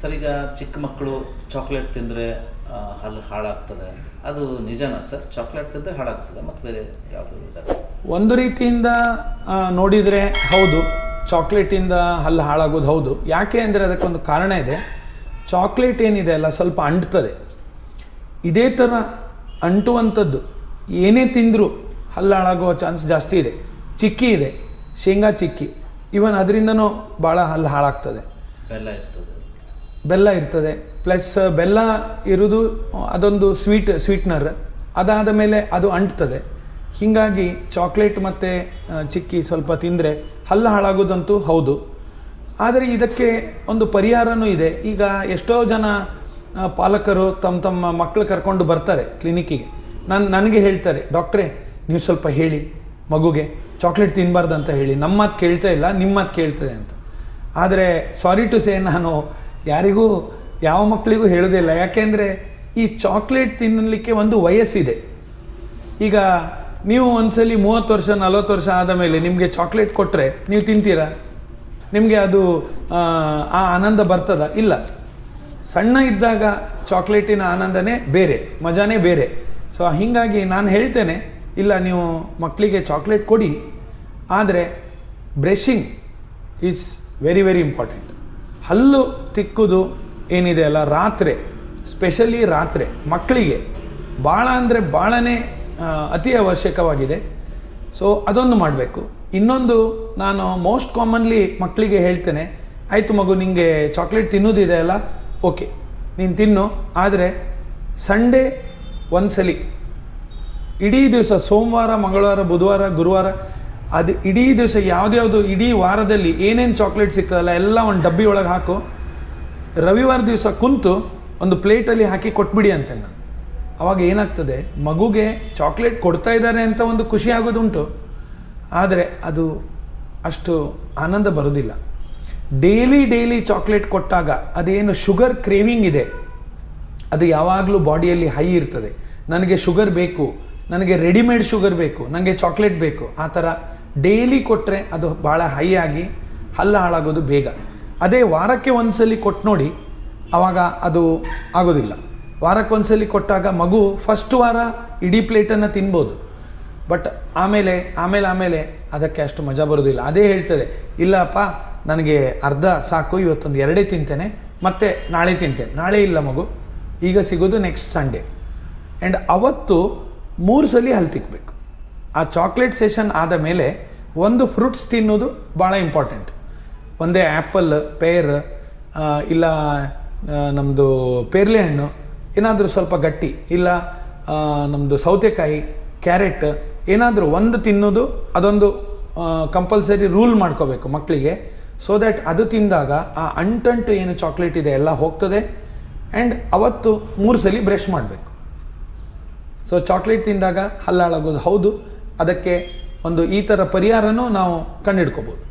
Sir ಈಗ ಚಿಕ್ಕ ಮಕ್ಕಳು ಚಾಕ್ಲೇಟ್ ತಿಂದರೆ ಹಲ್ಲು ಹಾಳಾಗ್ತದೆ ಅದು ನಿಜನಾ ಸರ್? ಚಾಕ್ಲೇಟ್ ತಿಂದರೆ ಹಾಳಾಗ್ತದೆ ಮತ್ತು ಬೇರೆ ಯಾವುದು ಒಂದು ರೀತಿಯಿಂದ ನೋಡಿದರೆ ಹೌದು ಚಾಕ್ಲೇಟಿಂದ ಹಲ್ಲು ಹಾಳಾಗೋದು ಹೌದು. ಯಾಕೆ ಅಂದರೆ ಅದಕ್ಕೊಂದು ಕಾರಣ ಇದೆ. ಚಾಕ್ಲೇಟ್ ಏನಿದೆ ಅಲ್ಲ ಸ್ವಲ್ಪ ಅಂಟ್ತದೆ. ಇದೇ ಥರ ಅಂಟುವಂಥದ್ದು. ಏನೇ ತಿಂದರೂ ಹಲ್ಲು ಹಾಳಾಗೋ ಚಾನ್ಸ್ ಜಾಸ್ತಿ ಇದೆ. ಚಿಕ್ಕಿ ಇದೆ ಶೇಂಗಾ ಚಿಕ್ಕಿ. ಇವನ್ ಅದರಿಂದನೂ ಭಾಳ ಹಲ್ಲು ಹಾಳಾಗ್ತದೆ. ಬೆಲ್ಲ ಇರ್ತದೆ. ಬೆಲ್ಲ ಇರ್ತದೆ. ಪ್ಲಸ್ ಬೆಲ್ಲ ಇರೋದು, ಅದೊಂದು ಸ್ವೀಟ್ ಸ್ವೀಟ್ನರ್ ಅದಾದ ಮೇಲೆ ಅದು ಅಂಟ್ತದೆ. ಹೀಗಾಗಿ ಚಾಕ್ಲೇಟ್ ಮತ್ತು ಚಿಕ್ಕಿ ಸ್ವಲ್ಪ ತಿಂದರೆ ಹಲ್ಲ ಹಾಳಾಗೋದಂತೂ ಹೌದು. ಆದರೆ ಇದಕ್ಕೆ ಒಂದು ಪರಿಹಾರನೂ ಇದೆ. ಈಗ ಎಷ್ಟೋ ಜನ ಪಾಲಕರು ತಮ್ಮ ತಮ್ಮ ಮಕ್ಕಳು ಕರ್ಕೊಂಡು ಬರ್ತಾರೆ ಕ್ಲಿನಿಕ್ಕಿಗೆ ನಾನು, ನನಗೆ ಹೇಳ್ತಾರೆ, ಡಾಕ್ಟ್ರೇ, ನೀವು ಸ್ವಲ್ಪ ಹೇಳಿ, ಮಗುಗೆ ಚಾಕ್ಲೇಟ್ ತಿನ್ನಬಾರ್ದು ಅಂತ ಹೇಳಿ. ನಮ್ಮ ಮಾತು ಕೇಳ್ತಾ ಇಲ್ಲ ನಿಮ್ಮ ಮಾತು ಕೇಳ್ತದೆ ಅಂತ. ಆದರೆ ಸಾರಿ ಟು ಸೇ ನಾನು ಯಾರಿಗೂ ಯಾವ ಮಕ್ಕಳಿಗೂ ಹೇಳೋದಿಲ್ಲ ಯಾಕೆಂದರೆ ಈ ಚಾಕ್ಲೇಟ್ ತಿನ್ನಲಿಕ್ಕೆ ಒಂದು ವಯಸ್ಸಿದೆ. ಈಗ ನೀವು ಒಂದ್ಸಲಿ ಮೂವತ್ತು ವರ್ಷ ನಲವತ್ತು ವರ್ಷ ಆದ ಮೇಲೆ ನಿಮಗೆ ಚಾಕ್ಲೇಟ್ ಕೊಟ್ಟರೆ ನೀವು ತಿಂತೀರಾ? ನಿಮಗೆ ಅದು ಆ, ಆನಂದ ಬರ್ತದ? ಇಲ್ಲ. ಸಣ್ಣ ಇದ್ದಾಗ ಚಾಕ್ಲೇಟಿನ ಆನಂದನೇ ಬೇರೆ ಮಜಾನೇ ಬೇರೆ. ಸೊ ಹೀಗಾಗಿ ನಾನು ಹೇಳ್ತೇನೆ ಇಲ್ಲ ನೀವು ಮಕ್ಕಳಿಗೆ ಚಾಕ್ಲೇಟ್ ಕೊಡಿ. ಆದರೆ brushing is very very important. ಹಲ್ಲು ತಿಕ್ಕುದು ಏನಿದೆ ಅಲ್ಲ, ರಾತ್ರಿ ಸ್ಪೆಷಲಿ ರಾತ್ರಿ, ಮಕ್ಕಳಿಗೆ. ಭಾಳ ಅಂದರೆ ಭಾಳನೇ ಅತಿ ಅವಶ್ಯಕವಾಗಿದೆ. ಸೊ ಅದೊಂದು ಮಾಡಬೇಕು. ಇನ್ನೊಂದು, ನಾನು ಮೋಸ್ಟ್ ಕಾಮನ್ಲಿ ಮಕ್ಕಳಿಗೆ ಹೇಳ್ತೇನೆ, ಆಯಿತು ಮಗು ನಿಮಗೆ ಚಾಕ್ಲೇಟ್ ತಿನ್ನೋದಿದೆ ಅಲ್ಲ? ಓಕೆ ನೀನು ತಿನ್ನು. ಆದರೆ ಸಂಡೇ ಒಂದ್ಸಲಿ, ಇಡೀ ದಿವಸ, ಸೋಮವಾರ, ಮಂಗಳವಾರ, ಬುಧವಾರ, ಗುರುವಾರ ಅದು ಇಡೀ ದಿವಸ ಯಾವುದ್ಯಾವುದು, ಇಡೀ ವಾರದಲ್ಲಿ ಏನೇನು ಚಾಕ್ಲೇಟ್ ಸಿಗ್ತದಲ್ಲ ಎಲ್ಲ ಒಂದು ಡಬ್ಬಿ ಒಳಗೆ ಹಾಕು. ರವಿವಾರ ದಿವಸ ಕುಂತು ಒಂದು ಪ್ಲೇಟಲ್ಲಿ ಹಾಕಿ ಕೊಟ್ಬಿಡಿ ಅಂತೆ ನಾನು. ಅವಾಗ ಏನಾಗ್ತದೆ, ಮಗುಗೆ ಚಾಕ್ಲೇಟ್ ಕೊಡ್ತಾ ಇದ್ದಾರೆ ಅಂತ ಒಂದು ಖುಷಿ ಆಗೋದುಂಟು. ಆದರೆ ಅದು ಅಷ್ಟು ಆನಂದ ಬರೋದಿಲ್ಲ. ಡೈಲಿ ಡೈಲಿ ಚಾಕ್ಲೇಟ್ ಕೊಟ್ಟಾಗ ಅದೇನು ಶುಗರ್ ಕ್ರೇವಿಂಗ್ ಇದೆ. ಅದು ಯಾವಾಗಲೂ ಬಾಡಿಯಲ್ಲಿ ಹೈ ಇರ್ತದೆ. ನನಗೆ ಶುಗರ್ ಬೇಕು, ನನಗೆ ರೆಡಿಮೇಡ್ ಶುಗರ್ ಬೇಕು ನನಗೆ ಚಾಕ್ಲೇಟ್ ಬೇಕು, ಆ ಥರ ಡೈಲಿ ಕೊಟ್ಟರೆ ಅದು ಭಾಳ ಹೈ ಆಗಿ ಹಲ್ಲ ಹಾಳಾಗೋದು ಬೇಗ. ಅದೇ ವಾರಕ್ಕೆ ಒಂದ್ಸಲಿ ಕೊಟ್ಟು ನೋಡಿ ಆವಾಗ ಅದು ಆಗೋದಿಲ್ಲ. ವಾರಕ್ಕೆ ಒಂದ್ಸಲಿ ಕೊಟ್ಟಾಗ ಮಗು ಫಸ್ಟ್ ವಾರ ಇಡೀ ಪ್ಲೇಟನ್ನು ತಿನ್ಬೋದು. ಬಟ್ ಆಮೇಲೆ ಆಮೇಲೆ ಆಮೇಲೆ ಅದಕ್ಕೆ ಅಷ್ಟು ಮಜಾ ಬರೋದಿಲ್ಲ. ಅದೇ ಹೇಳ್ತದೆ, ಇಲ್ಲಪ್ಪ, ನನಗೆ ಅರ್ಧ ಸಾಕು, ಇವತ್ತೊಂದು ಎರಡೇ ತಿಂತೇನೆ, ಮತ್ತೆ ನಾಳೆ ತಿಂತೇನೆ. ನಾಳೆ ಇಲ್ಲ ಮಗು, ಈಗ ಸಿಗೋದು ನೆಕ್ಸ್ಟ್ ಸಂಡೇ ಆ್ಯಂಡ್ ಅವತ್ತು ಮೂರು ಸಲ ಹಲ್ಲು ಆ ಚಾಕ್ಲೇಟ್ ಸೆಷನ್ ಆದ ಮೇಲೆ ಒಂದು ಫ್ರೂಟ್ಸ್ ತಿನ್ನೋದು ಭಾಳ ಇಂಪಾರ್ಟೆಂಟ್ ಒಂದೇ ಆ್ಯಪಲ್ ಪೇರ್ ಇಲ್ಲ ನಮ್ಮದು ಪೇರ್ಲೆ ಹಣ್ಣು ಏನಾದರೂ ಸ್ವಲ್ಪ ಗಟ್ಟಿ, ಇಲ್ಲ ನಮ್ಮದು ಸೌತೆಕಾಯಿ, ಕ್ಯಾರೆಟ್, ಏನಾದರೂ ಒಂದು ತಿನ್ನೋದು ಅದೊಂದು ಕಂಪಲ್ಸರಿ ರೂಲ್ ಮಾಡ್ಕೋಬೇಕು ಮಕ್ಕಳಿಗೆ ಸೊ ದ್ಯಾಟ್ ಅದು ತಿಂದಾಗ ಆ ಅಂಟಂಟು ಏನು ಚಾಕ್ಲೇಟ್ ಇದೆ ಎಲ್ಲ ಹೋಗ್ತದೆ. ಆ್ಯಂಡ್ ಅವತ್ತು ಮೂರು ಸಲ ಬ್ರಷ್ ಮಾಡಬೇಕು. ಸೊ ಚಾಕ್ಲೇಟ್ ತಿಂದಾಗ ಹಲ್ಲಾಳಾಗೋದು ಹೌದು. ಅದಕ್ಕೆ ಒಂದು ಈ ಥರ ಪರಿಹಾರನೂ ನಾವು ಕಂಡುಹಿಡ್ಕೋಬೋದು